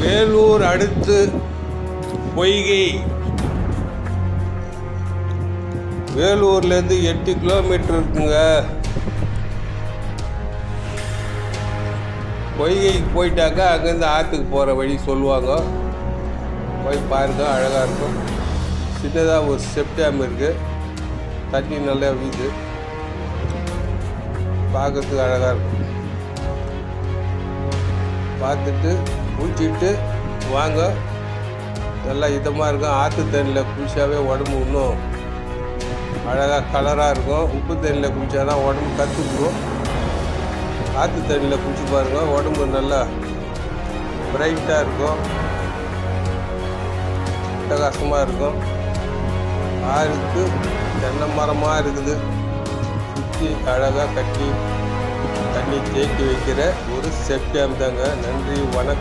வேலூர் அடுத்து பொய்கை. வேலூர்லேருந்து எட்டு கிலோமீட்டர் இருக்குங்க. பொய்கைக்கு போயிட்டாக்கா அங்கேருந்து ஆற்றுக்கு போகிற வழி சொல்லுவாங்க. போய் பாருங்க அழகாக இருக்கும். சின்னதாக ஒரு ஸ்டெப் டேம் இருக்குது தண்ணி நல்லா வீது. பார்க்கறதுக்கு அழகாக இருக்கும். பார்த்துட்டு குளிச்சுட்டு வாங்க. நல்லா இதமாக இருக்கும். ஆற்று தண்ணியில் குளிச்சாவே உடம்பு இன்னும் அழகாக கலராக இருக்கும். உப்பு தண்ணியில் குளிச்சா தான் உடம்பு கற்றுக்குவோம் ஆற்று தண்ணியில் குளிச்சு பாருங்க. உடம்பு நல்லா பிரைட்டாக இருக்கும். அட்டகாசமாக இருக்கும். ஆறுக்கு தென்னை மரமாக இருக்குது. சுற்றி அழகாக கட்டி தண்ணி தேக்கி வைக்கிற ஒரு செப்டேம் தாங்க. நன்றி வணக்கம்.